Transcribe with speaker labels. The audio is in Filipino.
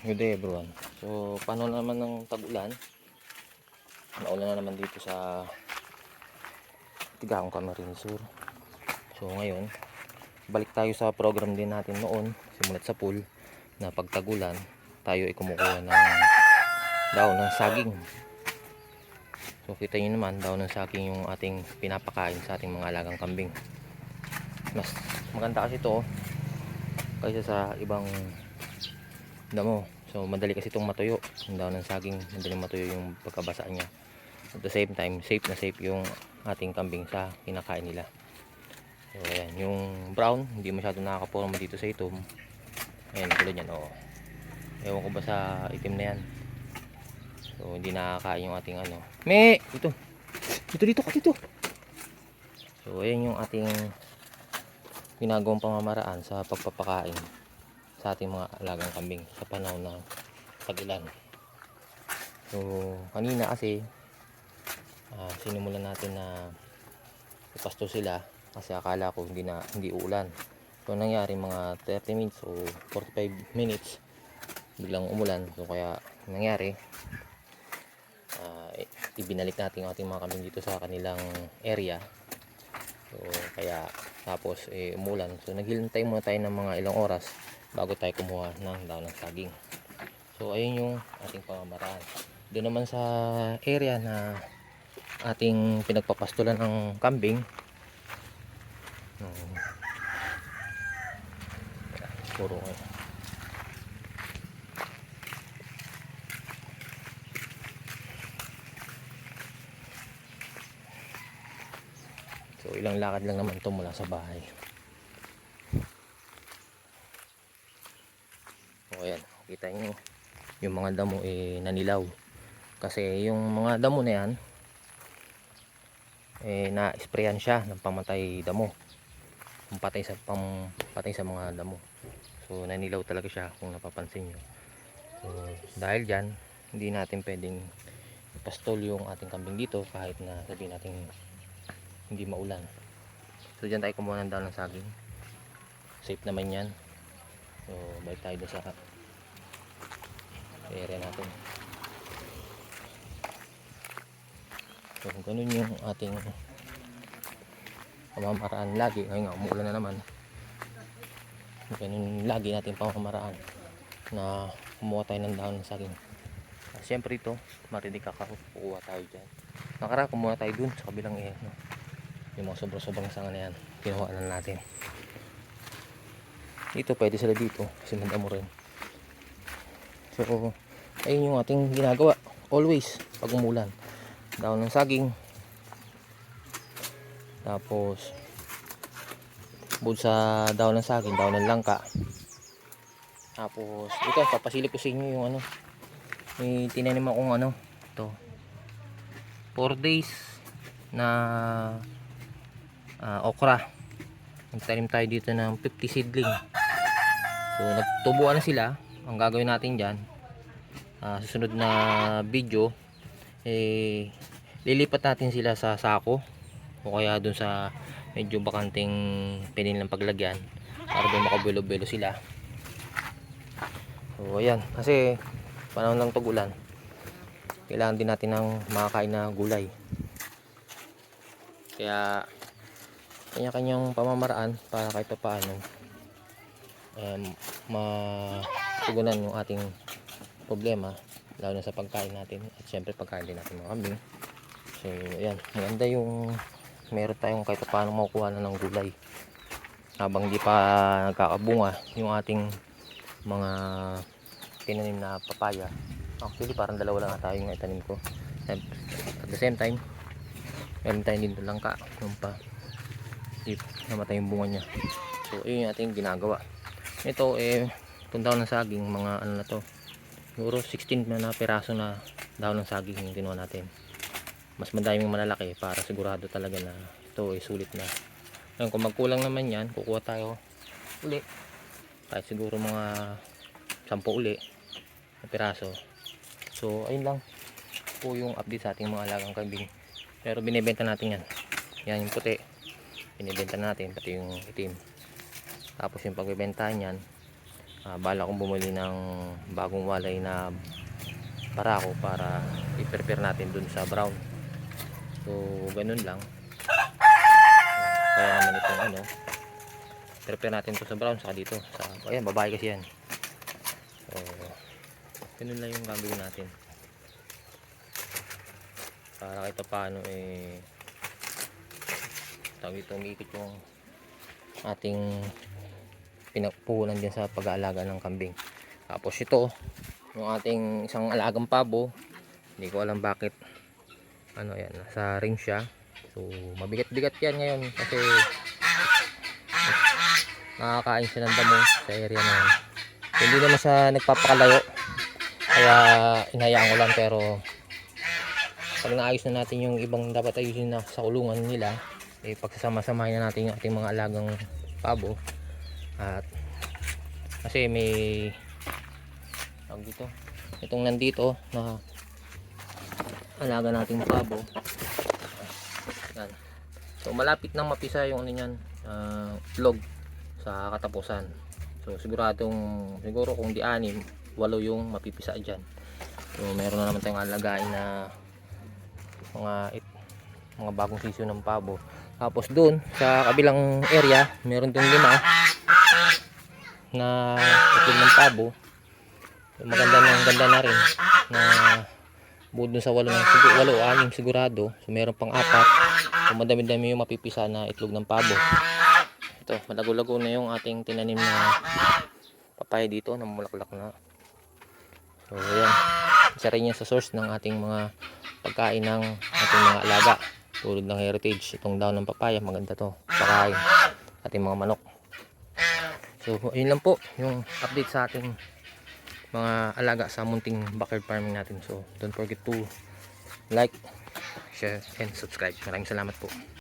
Speaker 1: Good day everyone. So, paano naman ng tag-ulan? Naulan na naman dito sa Tigaong Camarines Sur. So, ngayon, balik tayo sa program din natin noon, simulat sa pool, na pag tag-ulan, tayo ay kumukuha ng daw ng saging. So, kita nyo naman, daw ng saging yung ating pinapakain sa ating mga alagang kambing. Mas maganda kasi ito kaysa sa ibang damo. So madali kasi itong matuyo. Yung daon ng saging, madali matuyo yung pagkabasa niya. At the same time, safe na safe yung ating kambing sa kinakain nila. So ayan, yung brown, hindi masyado nakakaporma dito sa itom. Ayan, tulad yan, oo. Ewan ko ba sa itim na yan. So hindi nakakain yung ating ano. Me! Dito! Dito, dito ka, dito! So ayan yung ating ginagawang pamamaraan sa pagpapakain sa ating mga alagang kambing sa panahon ng tag-ulan. So, kanina kasi ah, sinimulan natin na ipasto sila kasi akala ko hindi na hindi uulan. So, nangyari mga 30 minutes o 45 minutes biglang umulan. So, kaya nangyari i- ibinalik natin ang ating mga kambing dito sa kanilang area. So, kaya tapos eh, umulan. So, naghihintay muna tayo ng mga ilang oras bago tayo kumuha ng daon ng saging. So ayun yung ating pamamaraan. Doon naman sa area na ating pinagpapastulan ng kambing. Um, puro eh. So ilang lakad lang naman to mula sa bahay. O ayan, kita nyo yung mga damo eh nanilaw. Kasi yung mga damo na yan eh na-sprayan siya ng pamatay damo. Pampatay sa pampatay sa mga damo. So nanilaw talaga siya kung napapansin nyo. So dahil diyan, hindi natin pwedeng ipastol yung ating kambing dito kahit na sabihin natin hindi maulan. So diyan tayo kumuha ng dahon ng saging. Safe naman yan. So, balik tayo doon sa area natin. So, ganun yung ating pamamaraan lagi. Ngayon nga, umuulan na naman. Ganun lagi natin pamamaraan na kumuha tayo ng dahon ng saging. At syempre ito, marinig ka kukuha tayo dyan. Nakara, kumuha tayo dun sa kabilang eh, no? yung mga sobrang-sobrang sanga na yan. Kinuha na natin. Dito pwede sila dito kasi madamo rin. So, ayun yung ating ginagawa. Always pag umulan. Daon ng saging. Tapos bukod sa daon ng saging, daon ng langka. Tapos ito, papasilip ko sa inyo yung ano. May tinanim akong ano. Ito. 4 days na ah, okra. Nagtanim tayo dito ng 50 seedling. So nagtubuan na sila. Ang gagawin natin diyan, susunod na video eh lilipat natin sila sa sako o kaya dun sa medyo bakanting pinilang paglagyan para doon makabulo-bulo sila. So ayan, kasi panahon lang tugulan. Kailangan din natin ng makakain na gulay. Kaya kanya-kanyang pamamaraan para kahit pa paano um, matugunan yung ating problema lalo na sa pagkain natin. At syempre pagkain din natin mga kambing. So ayan maganda yung meron tayong kahit pa paano makukuha na ng gulay. Habang di pa nagkakabunga yung ating mga tinanim na papaya. Actually parang dalawa lang ata yung itanim ko. At the same time meron tayo din langka yung pa di namatay yung bunga niya. So yun yung ating ginagawa. Ito eh daon ng saging mga ano na to siguro 16 na, na piraso na daon ng saging yung ginawa natin. Mas madaming malalaki para sigurado talaga na ito ay sulit na. Ngayon kung magkulang naman yan kukuha tayo uli. Kahit siguro mga 10 uli na piraso. So ayun lang po yung update sa ating mga alagang kambing. Pero binibenta natin yan. Yan yung puti. Binibenta natin pati yung itim. Tapos yung pagbebenta niyan Ah, bala kong bumili ng bagong walay na barako para i-prepare natin dun sa brown. So, ganun lang. Kaya naman itong ano, prepare natin to sa brown saka dito. Sa, ayan, babae kasi yan. So, ganun lang yung gagawin natin. Para kahit pa paano eh tawag ito umiikot yung ating pinagpuhunan din sa pag-aalaga ng kambing. Tapos ito, yung ating isang alagang pabo, hindi ko alam bakit ano yan, nasa ring siya. So, mabigat-bigat yan ngayon kasi nakakain siya ng damo sa area na yan. Hindi naman siya nagpapakalayo. Kaya inayaan ko lang pero pag naayos na natin yung ibang dapat ayusin na sa kulungan nila, eh, pagsasama-samahin na natin yung ating mga alagang pabo. At kasi may tawag dito, itong nandito na alaga nating pabo. Yan. So malapit nang mapisa yung ano niyan, ah, itlog sa katapusan. So siguradong siguro kung di anim, walo yung mapipisa diyan. So meron na naman tayong alagain na mga it, mga bagong sisyo ng pabo. Tapos doon sa kabilang area, meron dong lima na itlog ng pabo. So, maganda na ganda na rin na bukod dun sa walo ng siguro, walo anim sigurado. So meron pang apat. So madami-dami yung mapipisa na itlog ng pabo. Ito, malago-lago na yung ating tinanim na papaya dito na mulaklak na. So ayan. Isa rin yan sa source ng ating mga pagkain ng ating mga alaga. Tulad ng heritage, itong daon ng papaya, maganda to. Pakain ating mga manok. So, ayun lang po yung update sa ating mga alaga sa munting backyard farming natin. So, don't forget to like, share, and subscribe. Maraming salamat po.